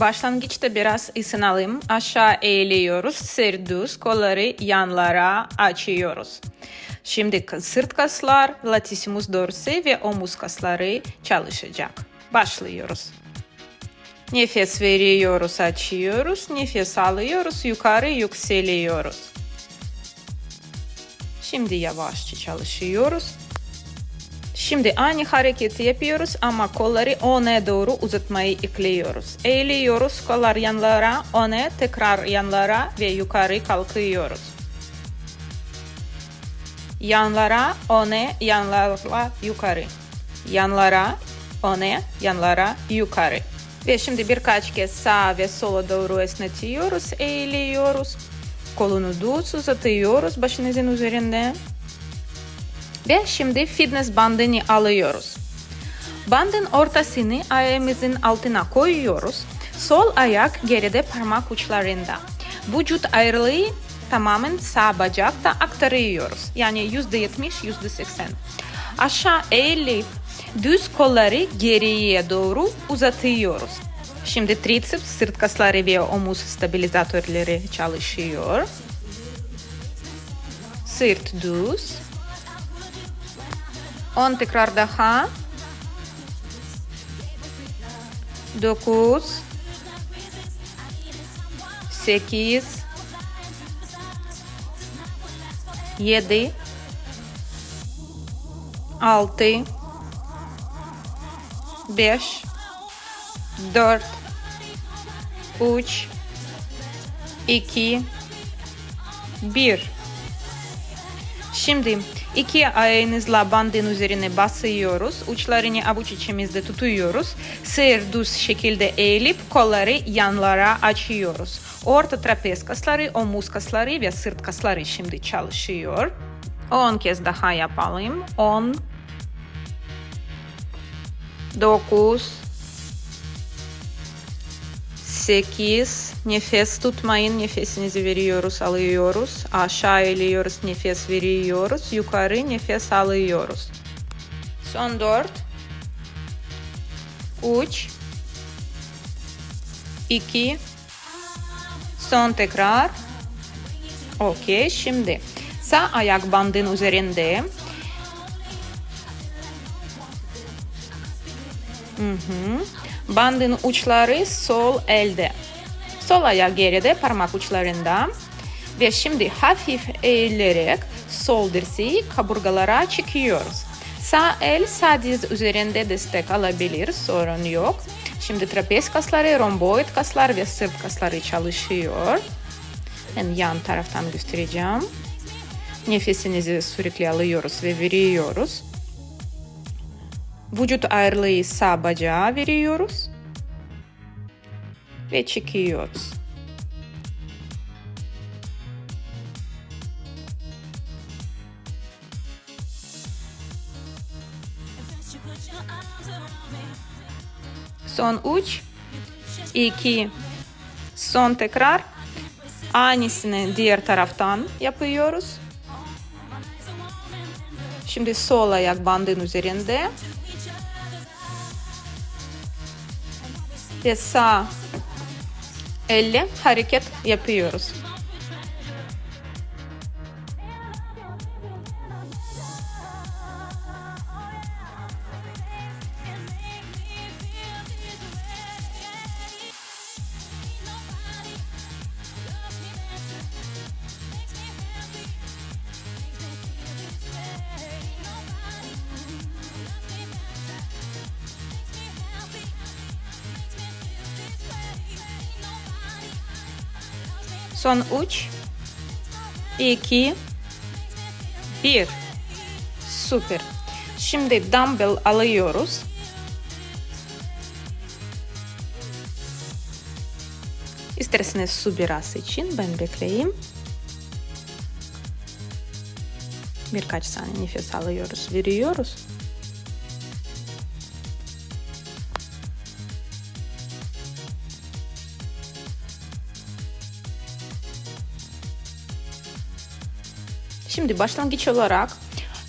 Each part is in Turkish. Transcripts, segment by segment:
Başlangıçta biraz ısınalım. Aşağı eğiliyoruz. Sırt düz. Kolları yanlara açıyoruz. Şimdi sırt kaslar, latissimus dorsi ve omuz kasları çalışacak. Başlıyoruz. Nefes veriyoruz, açıyoruz. Nefes alıyoruz, yukarı yükseliyoruz. Şimdi yavaşça çalışıyoruz. Şimdi aynı hareketi yapıyoruz ama kolları öne doğru uzatmayı ekliyoruz. Eğiliyoruz, kollar yanlara, öne, tekrar yanlara ve yukarı kalkıyoruz. Yanlara, öne, yanlara, yukarı. Yanlara, öne, yanlara, yukarı. Ve şimdi birkaç kez sağa ve sola doğru esnetiyoruz, eğiliyoruz. Kolunu düz uzatıyoruz başınızın üzerinde. Ve şimdi fitness bandını alıyoruz. Bandın ortasını ayağımızın altına koyuyoruz. Sol ayak geride parmak uçlarında. Vücut ayrılığı tamamen sağ bacakta aktarıyoruz. Yani yüzde yetmiş, yüzde seksen. Aşağı eğilip düz kolları geriye doğru uzatıyoruz. Şimdi triceps, sırt kasları ve omuz stabilizatörleri çalışıyor. Sırt düz. 10 tekrar daha. 9 8 7 6 5 4 3 2 1 Şimdi iki ayağınızla bandın üzerine basıyoruz. Uçlarını avuç içimizde tutuyoruz. Sığır düz şekilde eğilip kolları yanlara açıyoruz. Orta trapez kasları, omuz kasları ve sırt kasları şimdi çalışıyor. 10 kez daha yapalım. 10 9 8 nefes tutmayın nefesinizi veriyoruz alıyoruz. Aşağı eğiliyoruz nefes veriyoruz. Yukarı nefes alıyoruz. Son 4 3 2 son tekrar. Okey şimdi sağ ayak bandın üzerinde. Hı hı. Bandın uçları sol elde. Sol ayak geride parmak uçlarında. Ve şimdi hafif eğilerek sol dirseği kaburgalara çekiyoruz. Sağ el sağ diz üzerinde destek alabilir, sorun yok. Şimdi trapez kasları, romboid kaslar ve sırt kasları çalışıyor. Ben yan taraftan göstereceğim. Nefesinizi sürekli alıyoruz ve veriyoruz. Vücut ağırlığı sağ bacağa veriyoruz. Ve çekiyoruz. Son 3, 2, son tekrar. Aynısını diğer taraftan yapıyoruz. Şimdi sol ayak bandın üzerinde. Ve sağ elle hareket yapıyoruz. Son 3, 2, 1. Süper. Şimdi dumbbell alıyoruz. İsterseniz su biraz için ben bekleyeyim. Birkaç saniye nefes alıyoruz, veriyoruz. Şimdi başlangıç olarak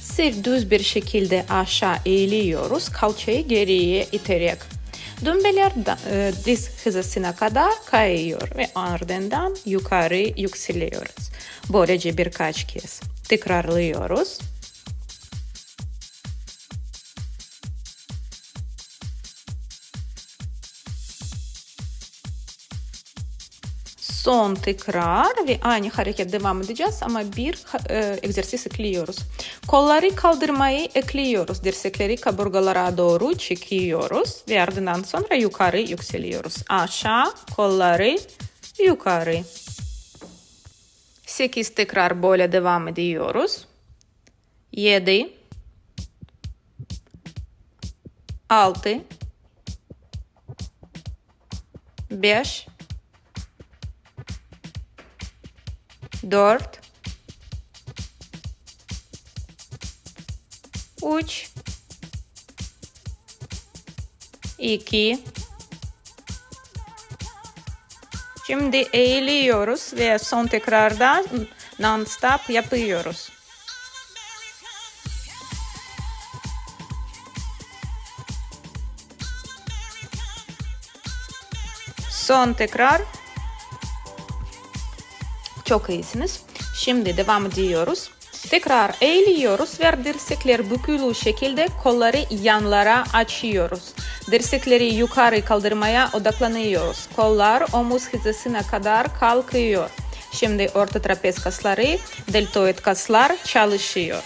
sırt düz bir şekilde aşağı eğiliyoruz. Kalçayı geriye iterek. Dumbbell'ler da- e, diz hizasına kadar kayıyor ve ardından yukarı yükseliyoruz. Böylece birkaç kez tekrarlıyoruz. Son tekrar ve aynı hareket devam edeceğiz ama bir e, egzersiz ekliyoruz. Kolları kaldırmayı ekliyoruz. Dirsekleri kaburgalara doğru çekiyoruz ve ardından sonra yukarı yükseliyoruz. Aşağı, kolları yukarı. 8 tekrar böyle devam ediyoruz. 7 6 5 4 3 2 Şimdi eğiliyoruz ve son tekrarda non-stop yapıyoruz. Son tekrar. Çok iyisiniz. Şimdi devam ediyoruz. Tekrar eğiliyoruz ve dirsekler bükülü şekilde kolları yanlara açıyoruz. Dirsekleri yukarı kaldırmaya odaklanıyoruz. Kollar omuz hizasına kadar kalkıyor. Şimdi orta trapez kasları, deltoid kaslar çalışıyor.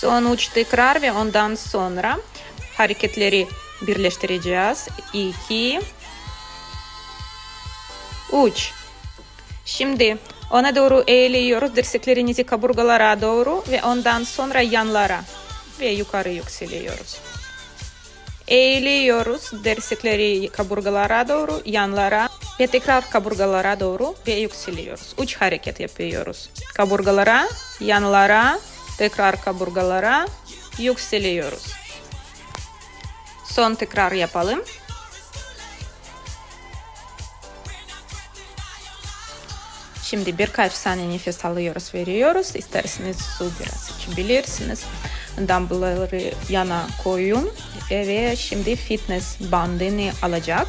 Son üç tekrar ve ondan sonra hareketleri birleştireceğiz. 2 3 Şimdi ona doğru eğiliyoruz. Dirseklerinizi kaburgalara doğru ve ondan sonra yanlara ve yukarı yükseliyoruz. Eğiliyoruz. Dirsekleri kaburgalara doğru, yanlara ve tekrar kaburgalara doğru ve yükseliyoruz. Üç hareket yapıyoruz. Kaburgalara, yanlara, tekrar kaburgalara yükseliyoruz. Son tekrar yapalım. Şimdi birkaç saniye nefes alıyoruz, veriyoruz. İsterseniz su biraz içebilirsiniz. Dumbbellları yana koyun ve şimdi fitness bandını alacak.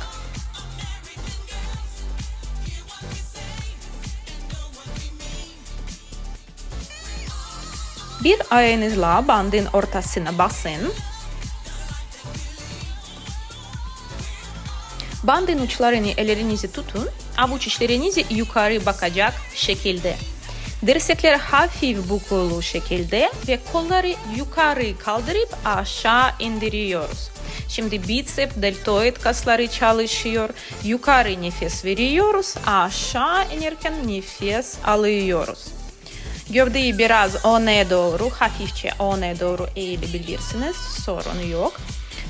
Bir ayağınızla bandın ortasına basın. Bandın uçlarını ellerinizi tutun, avuç içlerinizi yukarı bakacak şekilde. Dirsekler hafif bukulu şekilde ve kolları yukarı kaldırıp aşağı indiriyoruz. Şimdi bicep, deltoid kasları çalışıyor. Yukarı nefes veriyoruz, aşağı inerken nefes alıyoruz. Gövdeyi biraz öne doğru, hafifçe öne doğru eğilebilirsiniz. Sorun yok.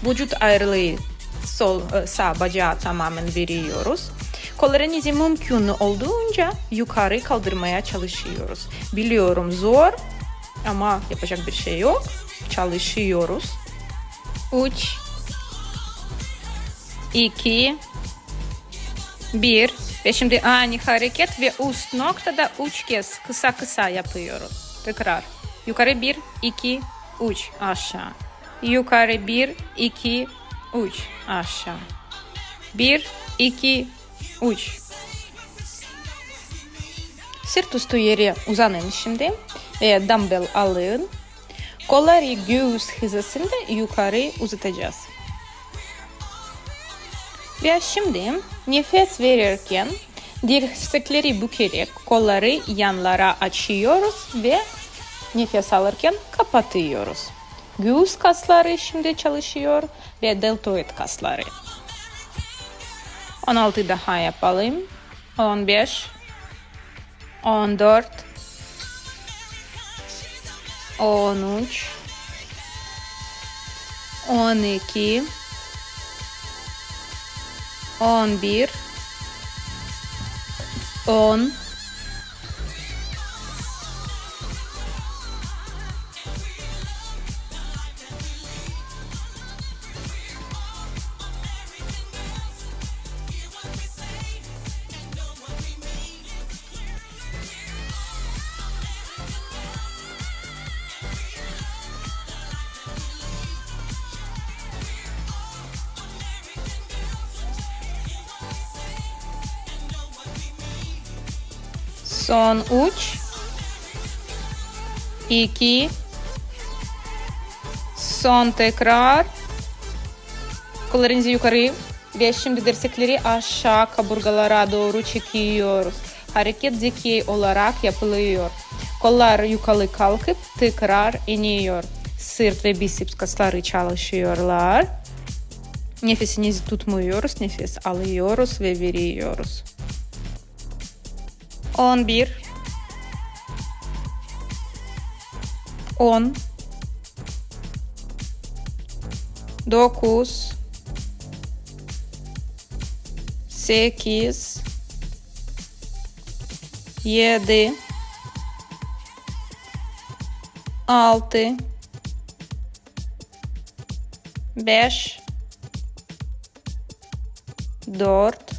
Vücut ayrılığı sol sağ bacağı tamamen veriyoruz. Kollarınızı mümkün olduğunca yukarı kaldırmaya çalışıyoruz. Biliyorum zor ama yapacak bir şey yok. Çalışıyoruz. 3 2 1 ve şimdi aynı hareket ve üst noktada 3 kez kısa kısa yapıyoruz. Tekrar. Yukarı 1 2 3 aşağı. Yukarı 1 2 3 aşağı. 1 2 3 Sırt üstü yere uzanın şimdi ve dumbbell alın. Kolları göğüs hizasında yukarı uzatacağız. Ve şimdi nefes verirken dirsekleri bükerek kolları yanlara açıyoruz ve nefes alırken kapatıyoruz. Göğüs kasları şimdi çalışıyor ve deltoid kasları. 16 daha yapalım. 15 14 13 12 11 10 Son uç. 2 Son tekrar. Kollarınızı yukarı ve şimdi dirsekleri aşağı kaburgalara doğru çekiyoruz. Hareket dikey olarak yapılıyor. Kollar yukarı kalkıp tekrar iniyor. Sırt ve biceps kasları çalışıyorlar. Nefesinizi tutmuyoruz. Nefes alıyoruz ve veriyoruz. 11 10 9 8 7 6 5 4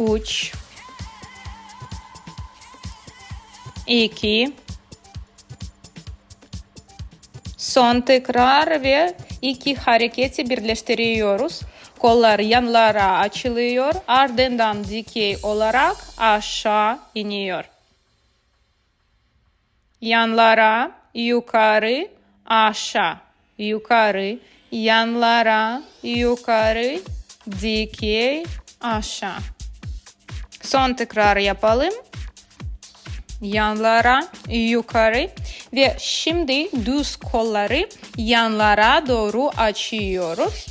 3 2 Son tekrar ve iki hareketi birleştiriyoruz. Kollar yanlara açılıyor, ardından dikey olarak aşağı iniyor. Yanlara, yukarı, aşağı, yukarı, yanlara, yukarı, dikey, aşağı. Son tekrar yapalım yanlara yukarı ve şimdi düz kolları yanlara doğru açıyoruz.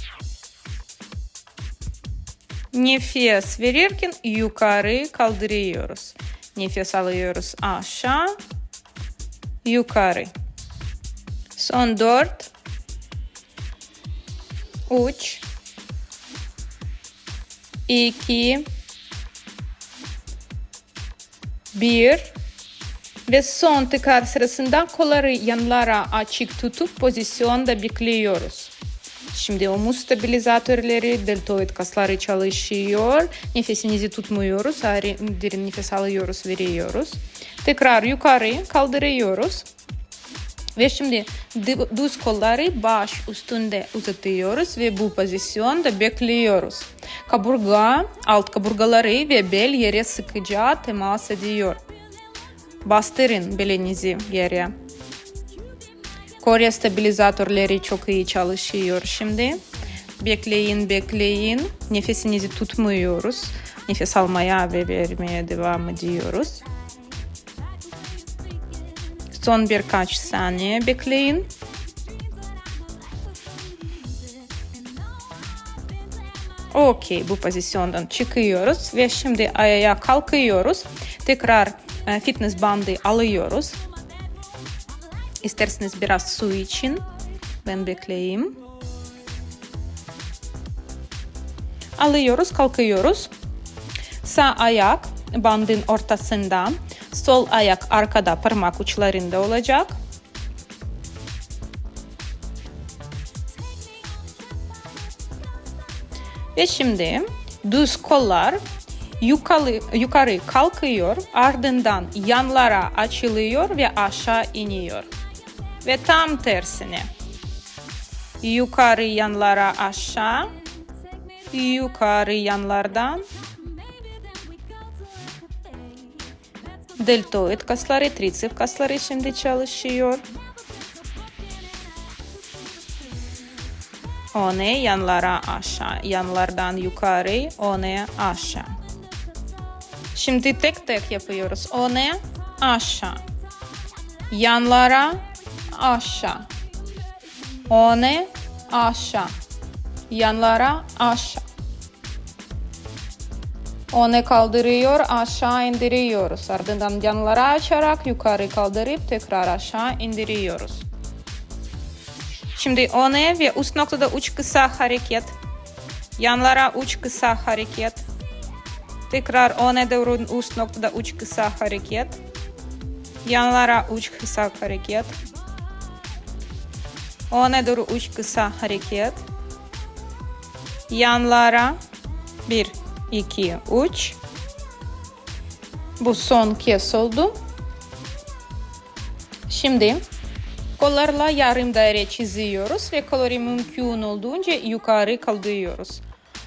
Nefes verirken yukarı kaldırıyoruz. Nefes alıyoruz aşağı, yukarı. Son dört, üç, iki, bir, ve son tekrar sırasında kolları yanlara açık tutup pozisyonda bekliyoruz. Şimdi omuz stabilizatörleri, deltoid kasları çalışıyor. Nefesinizi tutmuyoruz. Derin nefes alıyoruz, veriyoruz. Tekrar yukarı kaldırıyoruz. Ve şimdi düz kolları baş üstünde uzatıyoruz ve bu pozisyonda bekliyoruz. Kaburga, alt kaburgaları ve bel yere sıkıca temas ediyor. Bastırın belinizi yere. Kore stabilizatörleri çok iyi çalışıyor şimdi. Bekleyin, bekleyin. Nefesinizi tutmuyoruz. Nefes almaya ve vermeye devam ediyoruz. Son birkaç saniye bekleyin. Okey, bu pozisyondan çıkıyoruz ve şimdi ayağa kalkıyoruz. Tekrar fitness bandı alıyoruz. İsterseniz biraz su için. Ben bekleyeyim. Alıyoruz, kalkıyoruz. Sağ ayak bandın ortasında, sol ayak arkada parmak uçlarında olacak. Ve şimdi düz kollar yukarı, yukarı kalkıyor, ardından yanlara açılıyor ve aşağı iniyor. Ve tam tersine. Yukarı yanlara aşağı, yukarı yanlardan deltoid kasları, tricep kasları şimdi çalışıyor. One yanlara aşağı, yanlardan yukarı, one aşağı. Şimdi tek tek yapıyoruz. One aşağı. Yanlara aşağı. One aşağı. Yanlara aşağı. Onu kaldırıyor, aşağı indiriyoruz. Ardından yanlara açarak yukarı kaldırıp tekrar aşağı indiriyoruz. Şimdi onu ve üst noktada uç kısa hareket. Yanlara uç kısa hareket. Tekrar öne doğru üst noktada uç kısa hareket. Yanlara uç kısa hareket. Öne doğru uç kısa hareket. Yanlara bir, iki, üç. Bu son kez oldu. Şimdi kollarla yarım daire çiziyoruz ve kolları mümkün olduğunca yukarı kaldırıyoruz.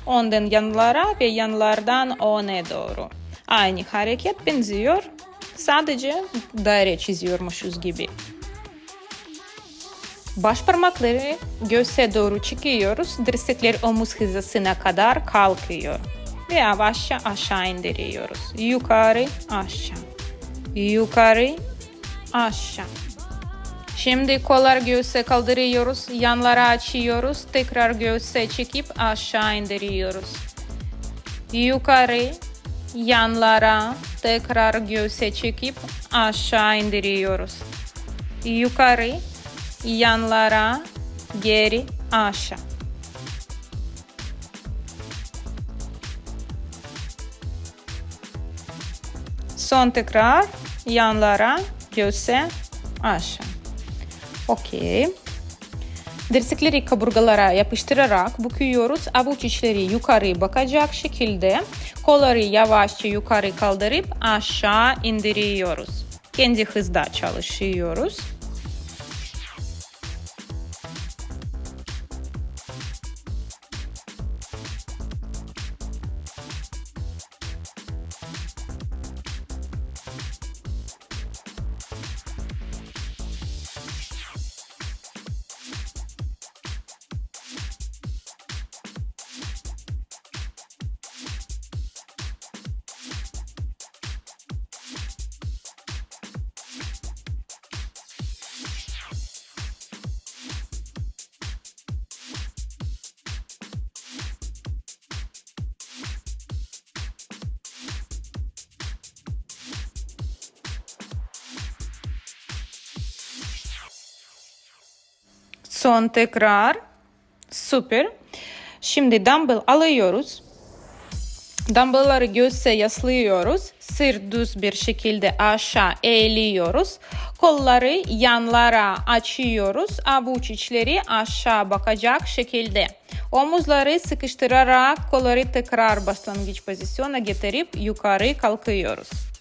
Ondan yanlara ve yanlardan öne doğru. Aynı hareket benziyor. Sadece daire çiziyormuşuz gibi. Baş parmakları göğse doğru çıkıyoruz. Dirsekler omuz hizasına kadar kalkıyor. Ve yavaşça aşağı indiriyoruz. Yukarı, aşağı. Yukarı, aşağı. Şimdi kollar göğse kaldırıyoruz. Yanlara açıyoruz. Tekrar göğse çekip aşağı indiriyoruz. Yukarı, yanlara tekrar göğse çekip aşağı indiriyoruz. Yukarı, yanlara, geri, aşağı. Son tekrar yanlara, göğse, aşağı. Okey. Dirsekleri kaburgalara yapıştırarak büküyoruz. Avuç içleri yukarı bakacak şekilde kolları yavaşça yukarı kaldırıp aşağı indiriyoruz. Kendi hızda çalışıyoruz. Son tekrar. Süper. Şimdi dumbbell alıyoruz. Dumbbellları göğse yaslıyoruz. Sırt düz bir şekilde aşağı eğiliyoruz. Kolları yanlara açıyoruz. Avuç içleri aşağı bakacak şekilde. Omuzları sıkıştırarak kolları tekrar başlangıç pozisyona getirip yukarı kalkıyoruz.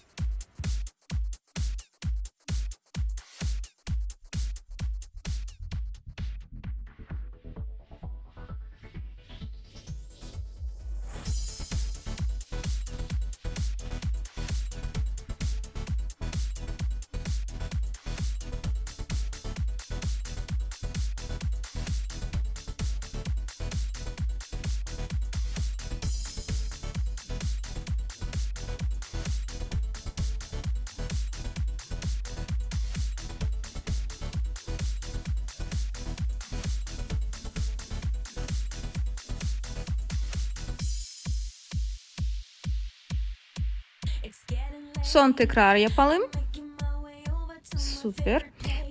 Son tekrar yapalım. Süper.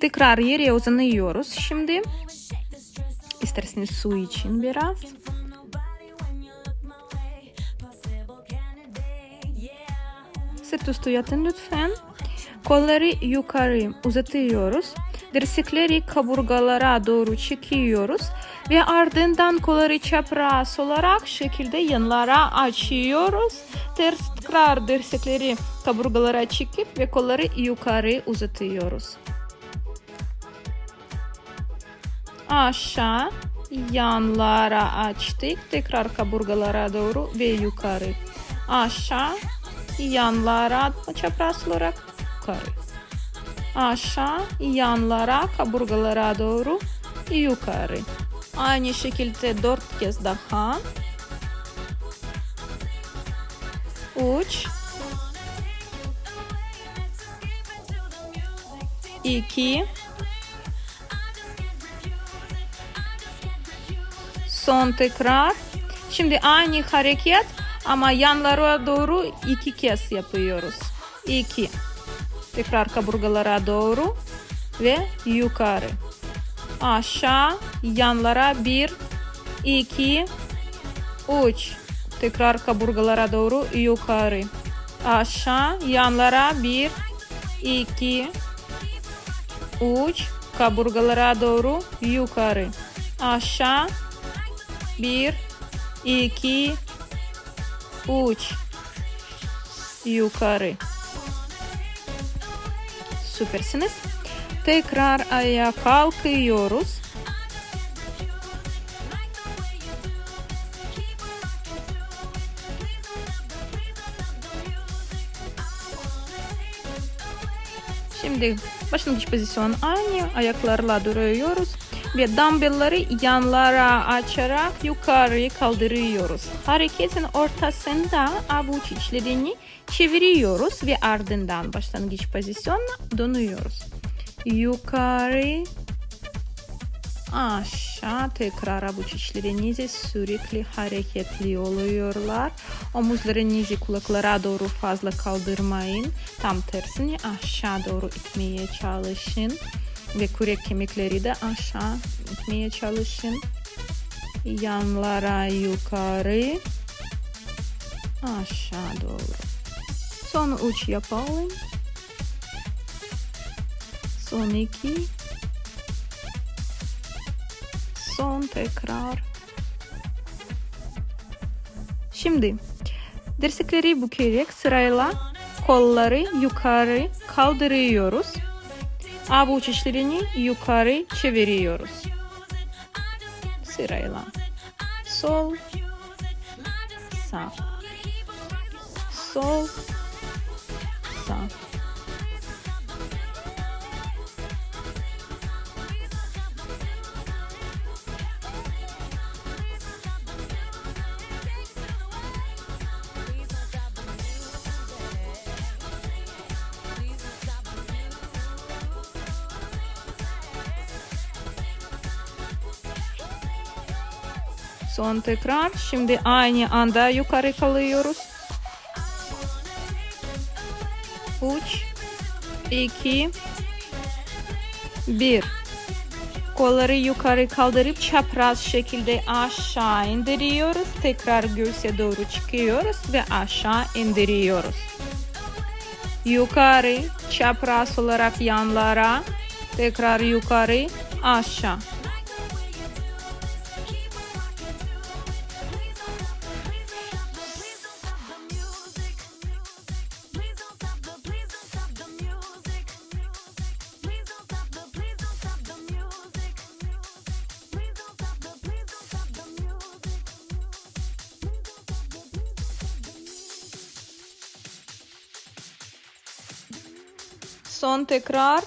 Tekrar yere uzanıyoruz şimdi. İsterseniz su için biraz. Sırt üstü yatın lütfen. Kolları yukarı uzatıyoruz. Dirsekleri kaburgalara doğru çekiyoruz ve ardından kolları çapraz olarak şekilde yanlara açıyoruz. Ters tekrar dirsekleri kaburgalara çekip ve kolları yukarı uzatıyoruz. Aşağı yanlara açtık. Tekrar kaburgalara doğru ve yukarı. Aşağı yanlara çapraz olarak yukarı. Aşağı yanlara kaburgalara doğru yukarı. Aynı şekilde dört kez daha. Üç. iki. Son tekrar. Şimdi aynı hareket ama yanlara doğru iki kez yapıyoruz. İki. Tekrar kaburgalara doğru ve yukarı. Aşağı yanlara bir, iki, üç. Tekrar kaburgalara doğru yukarı. Aşağı yanlara bir, iki, üç. Kaburgalara doğru yukarı. Aşağı bir, iki, üç. Yukarı süpersiniz. Tekrar ayağa kalkıyoruz. Şimdi başlangıç pozisyonu aynı. Ayaklarla duruyoruz. Ve dumbbellları yanlara açarak yukarı kaldırıyoruz. Hareketin ortasında avuç içlerini çeviriyoruz ve ardından başlangıç pozisyonuna dönüyoruz. Yukarı aşağı tekrar avuç içlerinizi sürekli hareketli oluyorlar. Omuzlarınızı kulaklara doğru fazla kaldırmayın. Tam tersini aşağı doğru itmeye çalışın. Ve kürek kemikleri de aşağı itmeye çalışın. Yanlara yukarı. Aşağı doğru. Son uç yapalım. Son iki. Son tekrar. Şimdi dirsekleri bükerek sırayla kolları yukarı kaldırıyoruz. Avuç içlerini yukarı çeviriyoruz. Sırayla. Sol. Sağ. Sol. Son tekrar. Şimdi aynı anda yukarı kalıyoruz. 3 2 1 Kolları yukarı kaldırıp çapraz şekilde aşağı indiriyoruz. Tekrar göğse doğru çıkıyoruz ve aşağı indiriyoruz. Yukarı çapraz olarak yanlara tekrar yukarı aşağı. Son tekrar.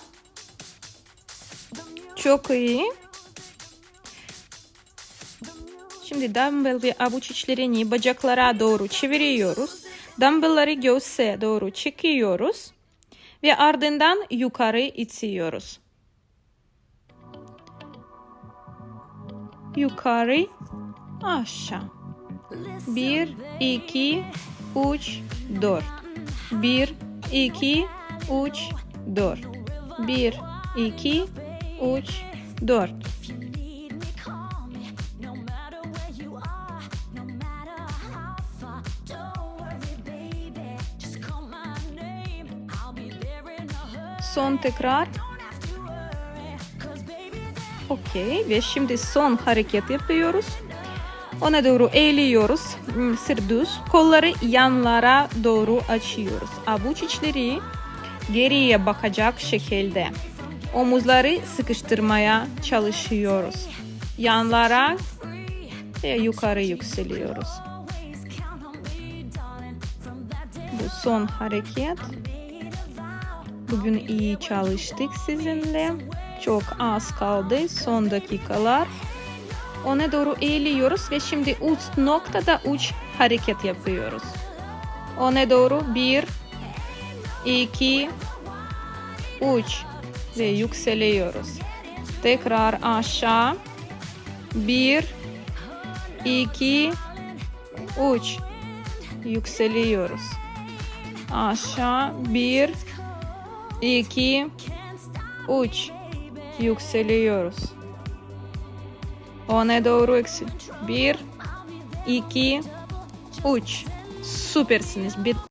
Çok iyi. Şimdi dumbbell ve avuç içlerini bacaklara doğru çeviriyoruz. Dumbbellları göğse doğru çekiyoruz. Ve ardından yukarı itiyoruz. Yukarı aşağı. Bir, iki, üç, dört. Bir, iki, üç, dört. Bir, iki, üç, dört. Son tekrar. Okey ve şimdi son hareket yapıyoruz. Ona doğru eğiliyoruz. Hmm, Sırt düz. Kolları yanlara doğru açıyoruz. Avuç içleri geriye bakacak şekilde. Omuzları sıkıştırmaya çalışıyoruz. Yanlara ve yukarı yükseliyoruz. Bu son hareket. Bugün iyi çalıştık sizinle. Çok az kaldı son dakikalar. Ona doğru eğiliyoruz ve şimdi üst noktada uç hareket yapıyoruz. Ona doğru bir, iki, üç ve yükseliyoruz. Tekrar aşağı. Bir, iki, üç. Yükseliyoruz. Aşağı. Bir, iki, üç. Yükseliyoruz. Ona doğru eksil. Bir, iki, üç. Süpersiniz. Bit